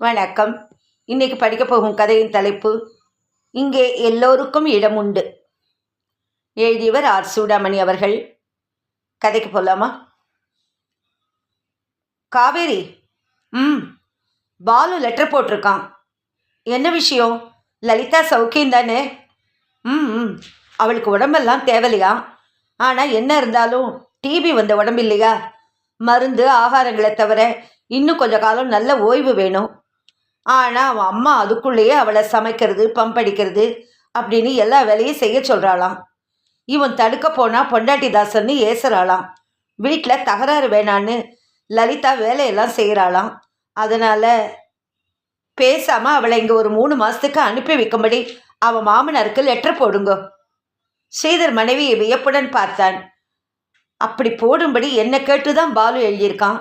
வணக்கம். இன்னைக்கு படிக்க போகும் கதையின் தலைப்பு இங்கே எல்லோருக்கும் இடம் உண்டு. எழுதியவர் ஆர். சூடாமணி அவர்கள். கதைக்கு போகலாமா காவேரி ம் பாலு லெட்டர் போட்டிருக்கான். என்ன விஷயம்? லலிதா சௌக்கியம் தானே? ம் ம் அவளுக்கு உடம்பெல்லாம் தேவையில்லையா ஆனால் என்ன இருந்தாலும் டிபி வந்த உடம்பு இல்லையா மருந்து ஆகாரங்களை தவிர இன்னும் கொஞ்ச காலம் நல்ல ஓய்வு வேணும். ஆனால் அவன் அம்மா அதுக்குள்ளேயே அவளை சமைக்கிறது பம்படிக்கிறது அப்படின்னு எல்லா வேலையும் செய்ய சொல்கிறாளாம் இவன் தடுக்க போனால் பொண்டாட்டி தாசன்னு ஏசுறாளாம். வீட்டில் தகராறு வேணான்னு லலிதா வேலையெல்லாம் செய்கிறாளாம் அதனால் பேசாமல் அவளை இங்கே ஒரு மூணு மாதத்துக்கு அனுப்பி வைக்கும்படி அவன் மாமனாருக்கு லெட்டர் போடுங்க. ஸ்ரீதர் மனைவியை வியப்புடன் பார்த்தான். அப்படி போடும்படி என்னை கேட்டு தான் பாலு எழுதியிருக்கான்.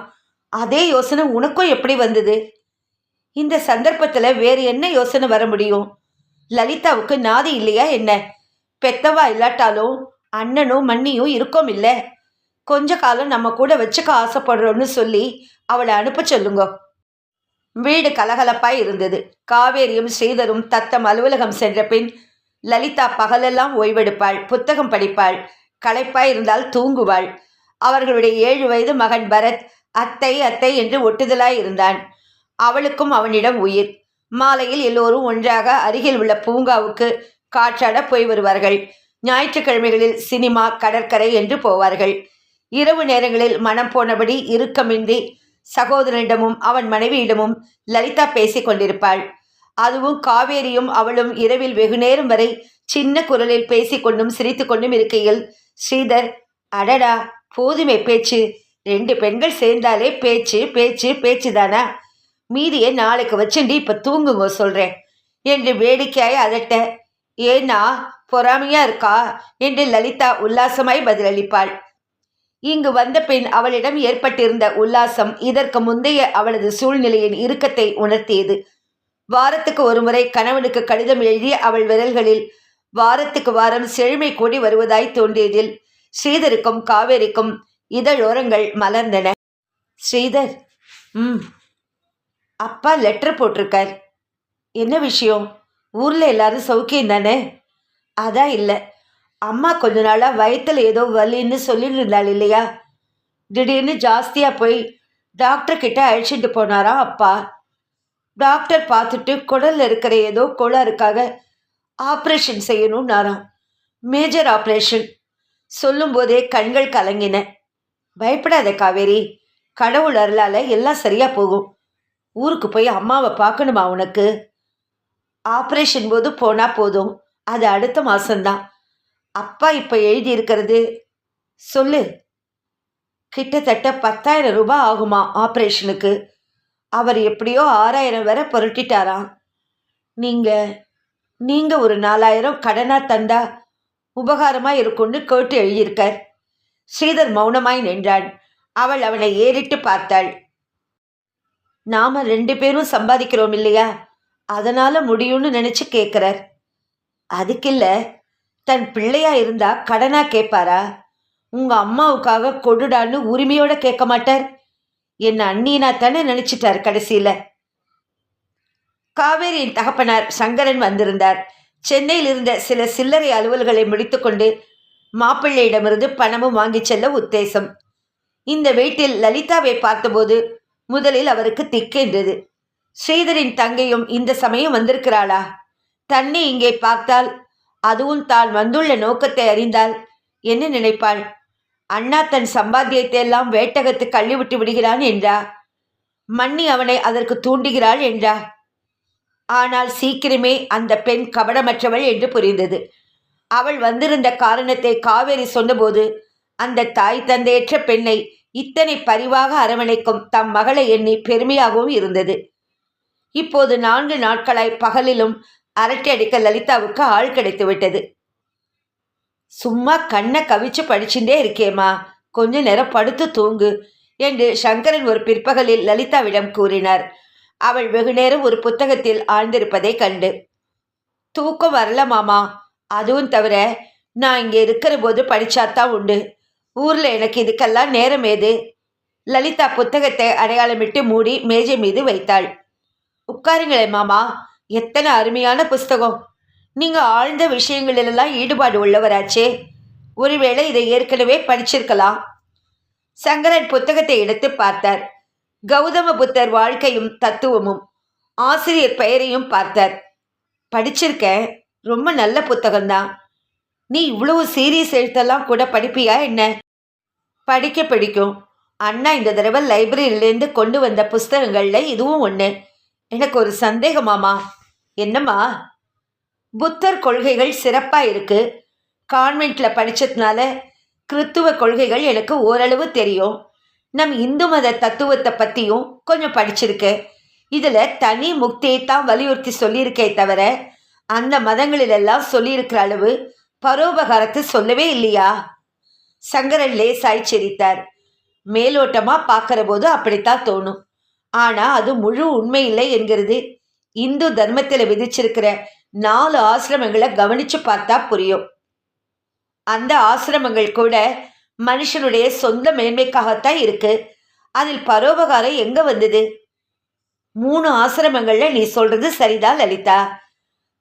அதே யோசனை உனக்கும் எப்படி வந்தது? இந்த சந்தர்ப்பத்தில் வேறு என்ன யோசனை வர முடியும்? லலிதாவுக்கு நாதி இல்லையா என்ன? பெத்தவா இல்லாட்டாலும் அண்ணனும் மண்ணியும் இருக்கோம் இல்லை? கொஞ்ச காலம் நம்ம கூட வச்சுக்க ஆசைப்படுறோன்னு சொல்லி அவளை அனுப்ப சொல்லுங்க. வீடு கலகலப்பாய் இருந்தது. காவேரியும் ஸ்ரீதரும் தத்தம் அலுவலகம் சென்ற பின் லலிதா பகலெல்லாம் ஓய்வெடுப்பாள் புத்தகம் படிப்பாள் களைப்பாய் இருந்தால் தூங்குவாள். அவர்களுடைய ஏழு வயது மகன் பரத் அத்தை அத்தை என்று ஒட்டுதலாய் இருந்தான். அவளுக்கும் அவனிடம் உயிர். மாலையில் எல்லோரும் ஒன்றாக அருகில் உள்ள பூங்காவுக்கு காற்றாட போய் வருவார்கள். ஞாயிற்றுக்கிழமைகளில் சினிமா கடற்கரை என்று போவார்கள். இரவு நேரங்களில் மனம் போனபடி இறுக்கமின்றி சகோதரனிடமும் அவன் மனைவியிடமும் லலிதா பேசிக் கொண்டிருப்பாள். அதுவும் காவேரியும் அவளும் இரவில் வெகுநேரம் வரை சின்ன குரலில் பேசிக்கொண்டும் சிரித்துக்கொண்டும் இருக்கையில் ஸ்ரீதர் அடடா! போதுமே பேச்சு. ரெண்டு பெண்கள் சேர்ந்தாலே பேச்சு பேச்சு பேச்சு தானா மீதியை நாளைக்கு வச்சுண்டு இப்போ தூங்குங்க சொல்கிறேன் என்று வேடிக்கையாய் அதட்ட ஏன்னா பொறாமையா இருக்கா? என்று லலிதா உல்லாசமாய் பதிலளிப்பாள். இங்கு வந்த பின் அவளிடம் ஏற்பட்டிருந்த உல்லாசம் இதற்கு முந்தைய அவளது சூழ்நிலையின் இறுக்கத்தை உணர்த்தியது. வாரத்துக்கு ஒருமுறை கணவனுக்கு கடிதம் எழுதிய அவள் விரல்களில் வாரத்துக்கு வாரம் செழுமை கூடி வருவதாய் தோன்றியதில் ஸ்ரீதருக்கும் காவேரிக்கும் இதழோரங்கள் மலர்ந்தன. ஸ்ரீதர்? ம். அப்பா லெட்டர் போட்டிருக்கார். என்ன விஷயம்? ஊரில் எல்லாரும் சௌக்கியம் தானே? அதான் இல்லை. அம்மா கொஞ்ச நாளாக வயிற்றில் ஏதோ வலின்னு சொல்லிட்டு இருந்தாள் இல்லையா? திடீர்னு ஜாஸ்தியாக போய் டாக்டர் கிட்ட அழைச்சிட்டு போனாரா அப்பா? டாக்டர் பார்த்துட்டு குடலில் இருக்கிற ஏதோ கோளாறுக்காக ஆப்ரேஷன் செய்யணும்னாராம். மேஜர் ஆப்ரேஷன் சொல்லும்போதே கண்கள் கலங்கின. பயப்படாத காவேரி கடவுள் அருளால் எல்லாம் சரியாக போகும். ஊருக்கு போய் அம்மாவை பார்க்கணுமா உனக்கு? ஆப்ரேஷன் போது போனால் போதும். அது அடுத்த மாதம்தான் அப்பா இப்போ எழுதியிருக்கிறது சொல்லு. கிட்டத்தட்ட பத்தாயிரம் ரூபாய் ஆகுமா ஆப்ரேஷனுக்கு அவர் எப்படியோ ஆறாயிரம் வரை புரட்டிட்டாராம். நீங்கள் நீங்கள் ஒரு நாலாயிரம் கடனாக தந்தா உபகாரமாக இருக்கும்னு கேட்டு எழுதியிருக்கார். ஸ்ரீதர் மௌனமாய் நின்றான். அவள் அவனை ஏறிட்டு பார்த்தாள். நாம ரெண்டு பேரும் சம்பாதிக்கிறோம் இல்லையா? அதனால முடியும்னு நினைச்சு கேட்குறார் அதுக்கில்ல தன் பிள்ளையா இருந்தா கடனா கேட்பாரா உங்க அம்மாவுக்காக கொடுடான்னு உரிமையோட கேட்க மாட்டார். என் அண்ணினா தானே நினைச்சிட்டார் கடைசியில. காவேரியின் தகப்பனார் சங்கரன் வந்திருந்தார். சென்னையில் இருந்த சில சில்லறை அலுவல்களை முடித்துக்கொண்டு மாப்பிள்ளையிடமிருந்து பணமும் வாங்கிச் செல்ல உத்தேசம். இந்த வீட்டில் லலிதாவை பார்த்தபோது முதலில் அவருக்கு திக்கென்றது. ஸ்ரீதரின் தங்கையும் இந்த சமயம் வந்திருக்கிறாளா? தன்னை இங்கே பார்த்தால் அதுவும் தான் வந்துள்ள நோக்கத்தை அறிந்தால் என்ன நினைப்பாள்? அண்ணா தன் சம்பாத்தியத்தை எல்லாம் வேட்டகத்து கள்ளிவிட்டு விடுகிறான் என்றா? மன்னி அவனை அதற்கு தூண்டுகிறாள் என்றா? ஆனால் சீக்கிரமே அந்த பெண் கவனமற்றவள் என்று புரிந்தது. அவள் வந்திருந்த காரணத்தை காவேரி சொன்னபோது அந்த தாய் தந்தையற்ற பெண்ணை இத்தனை பரிவாக அரவணைக்கும் தம் மகளை எண்ணி பெருமையாகவும் இருந்தது. இப்போது நான்கு நாட்களாய் பகலிலும் அரட்டை அடிக்க லலிதாவுக்கு ஆள் கிடைத்து விட்டது சும்மா கண்ணை கவிச்சு படிச்சுட்டே இருக்கேம்மா. கொஞ்ச நேரம் படுத்து தூங்கு என்று சங்கரன் ஒரு பிற்பகலில் லலிதாவிடம் கூறினார். அவள் வெகுநேரம் ஒரு புத்தகத்தில் ஆழ்ந்திருப்பதை கண்டு. தூக்கம் வரல மாமா. அதுவும் தவிர நான் இங்கே இருக்கிற போது படிச்சாத்தான் உண்டு. ஊரில் எனக்கு இதுக்கெல்லாம் நேரம் ஏது? லலிதா புத்தகத்தை அடையாளமிட்டு மூடி மேஜை மீது வைத்தாள். உட்காருங்களே மாமா எத்தனை அருமையான புஸ்தகம். நீங்கள் ஆழ்ந்த விஷயங்களிலெல்லாம் ஈடுபாடு உள்ளவராச்சே. ஒருவேளை இதை ஏற்கனவே படிச்சிருக்கலாம். சங்கரன் புத்தகத்தை எடுத்து பார்த்தார். கௌதம புத்தர் வாழ்க்கையும் தத்துவமும் ஆசிரியர் பெயரையும் பார்த்தார். படிச்சிருக்க ரொம்ப நல்ல புத்தகம்தான். நீ இவ்வளவு சீரியஸ் எழுத்தெல்லாம் கூட படிப்பியா என்ன? படிக்க பிடிக்கும். அண்ணா இந்த தடவை லைப்ரரியிலேருந்து கொண்டு வந்த புஸ்தகங்களில் இதுவும் ஒன்று எனக்கு ஒரு சந்தேகமாமா என்னம்மா? புத்தர் கொள்கைகள் சிறப்பாக இருக்குது கான்வெண்ட்டில் படித்ததுனால கிறித்துவ கொள்கைகள் எனக்கு ஓரளவு தெரியும். நம் இந்து மத தத்துவத்தை பற்றியும் கொஞ்சம் படிச்சிருக்கேன் இதில் தனி முக்தியை தான் வலியுறுத்தி சொல்லியிருக்கே தவிர அந்த மதங்களிலெல்லாம் சொல்லியிருக்கிற அளவு பரோபகாரத்தை சொல்லவே இல்லையா? சங்கரன் லேசாய் சிரித்தார். மேலோட்டமாக பார்க்கிற போது அப்படித்தான் தோணும். ஆனால் அது முழு உண்மை இல்லை என்கிறது. இந்து தர்மத்தில் விதிச்சிருக்கிற நாலு ஆசிரமங்களை கவனிச்சு பார்த்தா புரியும். அந்த ஆசிரமங்கள் கூட மனுஷனுடைய சொந்த மேன்மைக்காகத்தான் இருக்கு. அதில் பரோபகாரம் எங்க வந்தது? மூணு ஆசிரமங்கள்ல நீ சொல்றது சரிதான் லலிதா.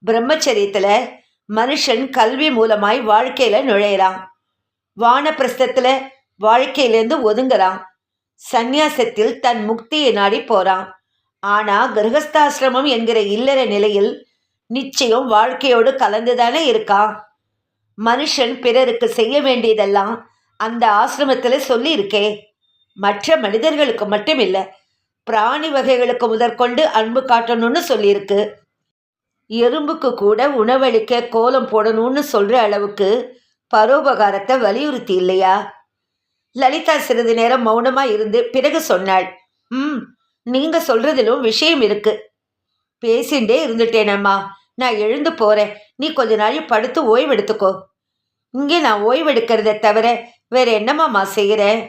பிரம்மச்சரியத்துல மனுஷன் கல்வி மூலமாய் வாழ்க்கையில நுழையிறான். வானப்பிரஸ்தத்துல வாழ்க்கையிலேருந்து ஒதுங்குறான் சந்நியாசத்தில் தன் முக்தியை நாடி போறான் ஆனா கிரகஸ்தாசிரமம் என்கிற இல்லற நிலையில் நிச்சயம் வாழ்க்கையோடு கலந்துதானே இருக்கான். மனுஷன் பிறருக்கு செய்ய வேண்டியதெல்லாம் அந்த ஆசிரமத்தில் சொல்லியிருக்கே. மற்ற மனிதர்களுக்கு மட்டும் இல்லை பிராணி வகைகளுக்கு முதற்கொண்டு அன்பு காட்டணும்னு சொல்லியிருக்கு. எறும்புக்கு கூட உணவளிக்க கோலம் போடணும்னு சொல்கிற அளவுக்கு பரோபகாரத்தை வலியுறுத்தி இல்லையா? லலிதா சிறிது நேரம் மௌனமாக இருந்து பிறகு சொன்னாள் ம் நீங்கள் சொல்கிறதிலும் விஷயம் இருக்கு. பேசிண்டே இருந்துட்டேனம்மா. நான் எழுந்து போகிறேன் நீ கொஞ்ச நாள் படுத்து ஓய்வெடுத்துக்கோ. இங்கே நான் ஓய்வெடுக்கிறத தவிர வேற என்னம்மாம்மா செய்கிறேன்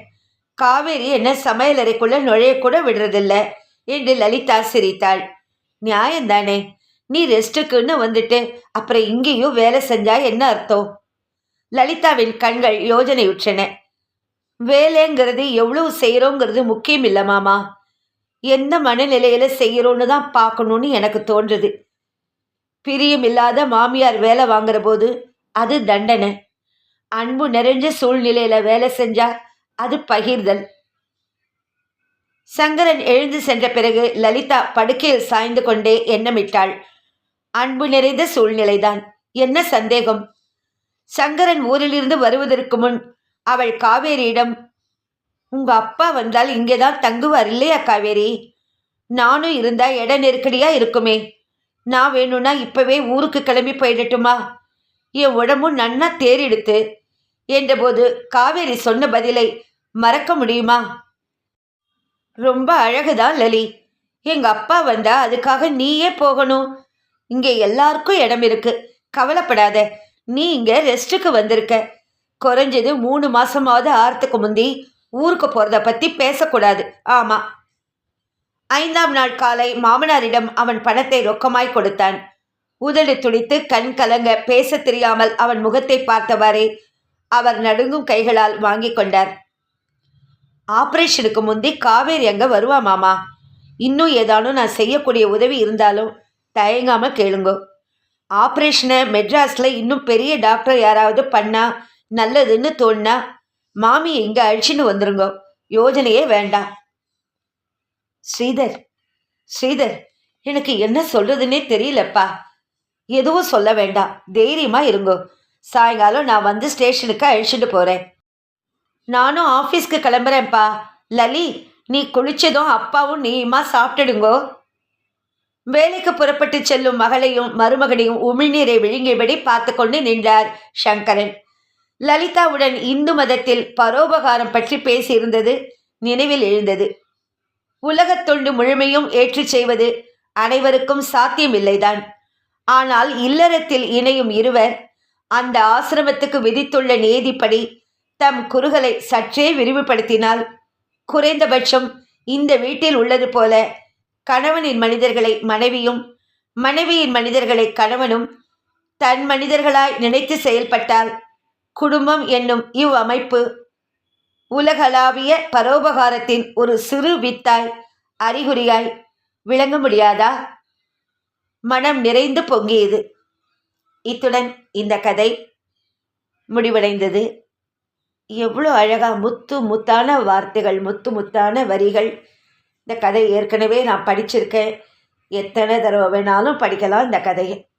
காவேரி என்ன சமையலறைக்குள்ள நுழையக்கூட விடுறதில்ல என்று லலிதா சிரித்தாள். நியாயம்தானே நீ ரெஸ்ட்டுக்குன்னு வந்துட்டு அப்புறம் இங்கேயும் வேலை செஞ்சா என்ன அர்த்தம்? லலிதாவின் கண்கள் யோஜனையுற்றன. வேலைங்கிறது எவ்வளவு செய்கிறோங்கிறது முக்கியம் இல்லை மாமா. எந்த மனநிலையில செய்கிறோன்னு தான் பார்க்கணும்னு எனக்கு தோன்றுது. பிரியம் இல்லாத மாமியார் வேலை வாங்குற போது அது தண்டனை. அன்பு நிறைஞ்ச சூழ்நிலையில வேலை செஞ்சா அது பகிர்தல். சங்கரன் எழுந்து சென்ற பிறகு லலிதா படுக்கையில் சாய்ந்து கொண்டே எண்ணமிட்டாள். அன்பு நிறைந்த சூழ்நிலைதான். என்ன சந்தேகம்? சங்கரன் ஊரிலிருந்து வருவதற்கு முன் அவள் காவேரியிடம் உங்க அப்பா வந்தால் இங்கேதான் தங்குவார் இல்லையா காவேரி? நானும் இருந்தா இட நெருக்கடியா இருக்குமே. நான் வேணும்னா இப்பவே ஊருக்கு கிளம்பி போயிடட்டுமா? என் உடம்பும் நன்னா தேறிடுத்து. என்றபோது காவேரி சொன்ன பதிலை மறக்க முடியுமா? ரொம்ப அழகுதான் லலி. எங்க அப்பா வந்தா அதுக்காக நீயே போகணும். இங்கே எல்லாருக்கும் இடம் இருக்கு. கவலைப்படாத. நீ இங்கே ரெஸ்ட்டுக்கு வந்திருக்க. குறைஞ்சது மூணு மாசமாவது ஆறத்துக்கு முந்தி ஊருக்கு போறத பத்தி பேசக்கூடாது. ஆமா. ஐந்தாம் நாள் காலை மாமனாரிடம் அவன் பணத்தை ரொக்கமாய் கொடுத்தான். உதடு துடித்து கண் கலங்க பேச தெரியாமல் அவன் முகத்தை பார்த்தவாறே அவர் நடுங்கும் கைகளால் வாங்கி கொண்டார். ஆபரேஷனுக்கு முந்தி காவேரி அங்க வருவா மாமா. இன்னும் ஏதானும் நான் செய்யக்கூடிய உதவி இருந்தாலும் தயங்காம கேளுங்கோ. ஆப்ரேஷனை மெட்ராஸில் இன்னும் பெரிய டாக்டர் யாராவது பண்ணா நல்லதுன்னு தோணுனா மாமியை இங்கே அழிச்சின்னு வந்துருங்க. யோஜனையே வேண்டாம். ஸ்ரீதர் ஸ்ரீதர் எனக்கு என்ன சொல்றதுன்னே தெரியலப்பா. எதுவும் சொல்ல வேண்டாம். தைரியமா இருங்கோ. சாயங்காலம் நான் வந்து ஸ்டேஷனுக்கு அழிச்சிட்டு போகிறேன் நானும் ஆஃபீஸ்க்கு கிளம்புறேன்ப்பா. லலி நீ குளிச்சதும் அப்பாவும் நீயுமா சாப்பிட்டுடுங்கோ. வேலைக்கு புறப்பட்டு செல்லும் மகளையும் மருமகனையும் உமிழ்நீரை விழுங்கியபடி பார்த்து கொண்டு நின்றார் சங்கரன். லலிதாவுடன் இந்து மதத்தில் பரோபகாரம் பற்றி பேசியிருந்தது நினைவில் எழுந்தது. உலகத் தொண்டு முழுமையும் ஏற்றுச் செய்வது அனைவருக்கும் சாத்தியமில்லைதான். ஆனால் இல்லறத்தில் இணையும் இருவர் அந்த ஆசிரமத்துக்கு விதித்துள்ள நேதிப்படி தம் குறுகளை சற்றே விரிவுபடுத்தினால் குறைந்தபட்சம் இந்த வீட்டில் உள்ளது போல கணவனின் மனிதர்களை மனைவியும் மனைவியின் மனிதர்களை கணவனும் தன் மனிதர்களாய் நினைத்து செயல்பட்டால் குடும்பம் என்னும் இவ் அமைப்பு உலகளாவிய பரோபகாரத்தின் ஒரு சிறு வித்தாய் அறிகுறியாய் விளங்க முடியாதா? மனம் நிறைந்து பொங்கியது. இத்துடன் இந்த கதை முடிவடைந்தது. எவ்வளோ அழகா முத்து முத்தான வார்த்தைகள் முத்து முத்தான வரிகள் இந்த கதை ஏற்கனவே நான் படிச்சிருக்கேன். எத்தனை தடவை வேணாலும் படிக்கலாம் இந்த கதையை.